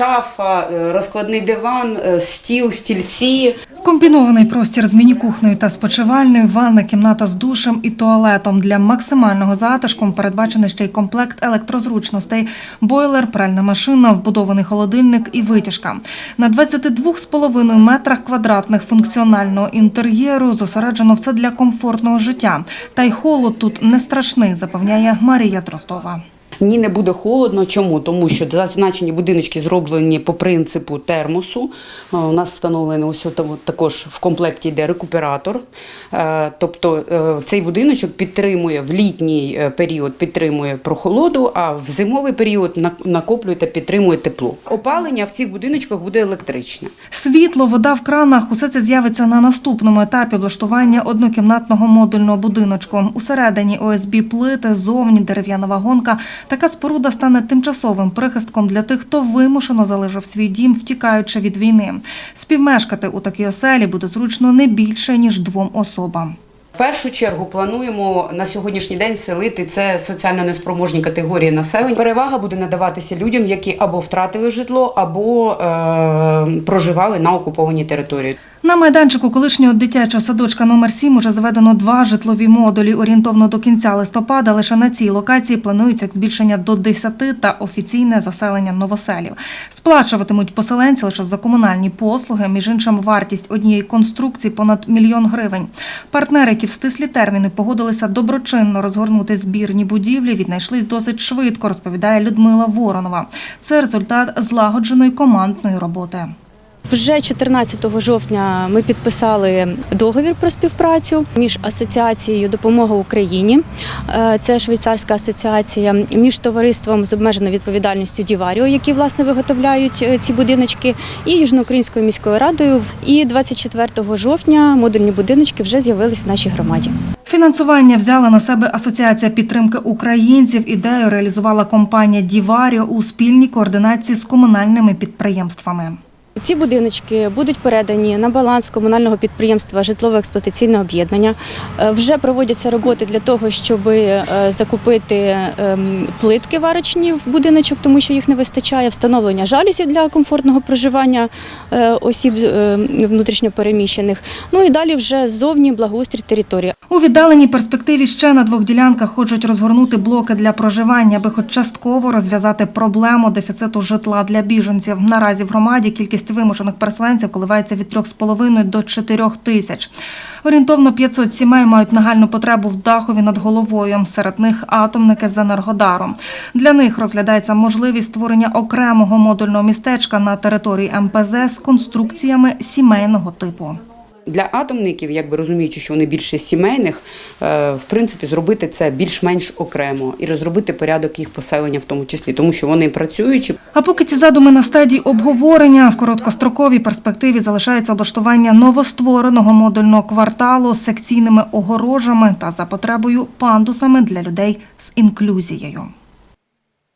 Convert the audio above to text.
шафа, е, розкладний диван, е, стіл, стільці. Комбінований простір з міні-кухнею та спочивальною, ванна, кімната з душем і туалетом. Для максимального затишку передбачений ще й комплект електрозручностей, бойлер, пральна машина, вбудований холодильник і витяжка. На 22,5 метрах квадратних функціонального інтер'єру зосереджено все для комфортного життя. Та й холод тут не страшний, запевняє Марія Дростова. Ні, не буде холодно. Чому? Тому що зазначені будиночки зроблені по принципу термосу. У нас встановлений ось також в комплекті йде рекуператор. Е, Тобто е, цей будиночок підтримує в літній е, період підтримує прохолоду, а в зимовий період накоплює та підтримує тепло. Опалення в цих будиночках буде електричне. Світло, вода в кранах усе це з'явиться на наступному етапі облаштування однокімнатного модульного будиночку. Усередині ОСБ плити, зовні дерев'яна вагонка. Така споруда стане тимчасовим прихистком для тих, хто вимушено залишив свій дім, втікаючи від війни. Співмешкати у такій оселі буде зручно не більше ніж двом особам. В першу чергу плануємо на сьогоднішній день селити це соціально неспроможні категорії населення. Перевага буде надаватися людям, які або втратили житло, або е, проживали на окупованій території. На майданчику колишнього дитячого садочка номер 7 уже заведено два житлові модулі. Орієнтовно до кінця листопада лише на цій локації планується збільшення до 10 та офіційне заселення новоселів. Сплачуватимуть поселенці лише за комунальні послуги. Між іншим, вартість однієї конструкції понад мільйон гривень. Партнери, які в стислі терміни погодилися доброчинно розгорнути збірні будівлі, віднайшлись досить швидко, розповідає Людмила Воронова. Це результат злагодженої командної роботи. Вже 14 жовтня ми підписали договір про співпрацю між асоціацією Допомога Україні, е, це швейцарська асоціація, між товариством з обмеженою відповідальністю Діваріо, які власне виготовляють е, ці будиночки, і Южноукраїнською міською радою. І 24 жовтня модульні будиночки вже з'явились в нашій громаді. Фінансування взяла на себе Асоціація підтримки українців. Ідею реалізувала компанія Діваріо у спільній координації з комунальними підприємствами. Ці будиночки будуть передані на баланс комунального підприємства житлово-експлуатаційне об'єднання. Е, Вже проводяться роботи для того, щоб е, закупити ем, плитки варочні в будиночок, тому що їх не вистачає, встановлення жалюзів для комфортного проживання е, осіб е, внутрішньопереміщених. Ну і далі вже ззовні благоустрій території. У віддаленій перспективі ще на двох ділянках хочуть розгорнути блоки для проживання, аби хоч частково розв'язати проблему дефіциту житла для біженців. Наразі в громаді кількість вимушених переселенців коливається від 3,5 до 4 тисяч. Орієнтовно 500 сімей мають нагальну потребу в дахові над головою. Серед них атомники з Енергодаром. Для них розглядається можливість створення окремого модульного містечка на території МПЗ з конструкціями сімейного типу. Для атомників, якби розуміючи, що вони більше сімейних, е, в принципі, зробити це більш-менш окремо і розробити порядок їх поселення в тому числі, тому що вони працюючі, А поки ці задуми на стадії обговорення, в короткостроковій перспективі залишається облаштування новоствореного модульного кварталу з секційними огорожами та за потребою пандусами для людей з інклюзією.